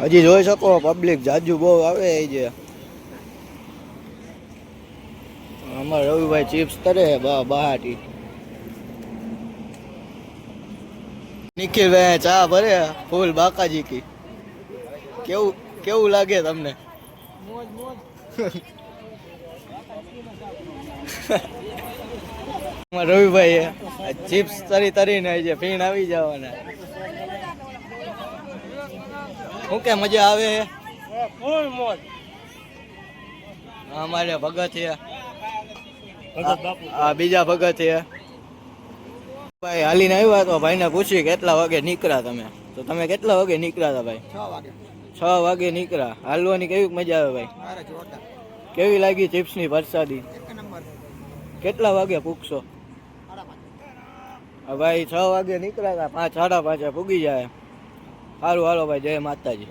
હજી જોઈ શકો પબ્લિક જાજુ બહુ આવે એ જે. અમારે રવિભાઈ ચિપ્સ તરે બહાટી નિખિલભાઈ ચા ભરે, ફૂલ બાકાજી કી. કેવું કેવું લાગે તમને? અમાર રવિભાઈ ચિપ્સ તરી તરીને આવી ફીણ આવી જવાના. શું કે મજા આવે? છે ફૂલ મોજ. અમારે ભગત છે. આ બીજા ભગત છે. ભાઈ હાલીને આવ્યા તો ભાઈને પૂછ્યું કેટલા વાગે નીકળ્યા તમે? તો તમે કેટલા વાગે નીકળ્યા હતા ભાઈ? છ વાગે. છ વાગે નીકળ્યા. હાલવાની કેવી મજા આવે ભાઈ? કેવી લાગી ચિપ્સની વરસાદી? કેટલા વાગે પૂગશો? હા ભાઈ છ વાગે નીકળ્યા હતા, પાંચ સાડા પાંચે પૂગી જાય. સારું હાલો ભાઈ, જય માતાજી.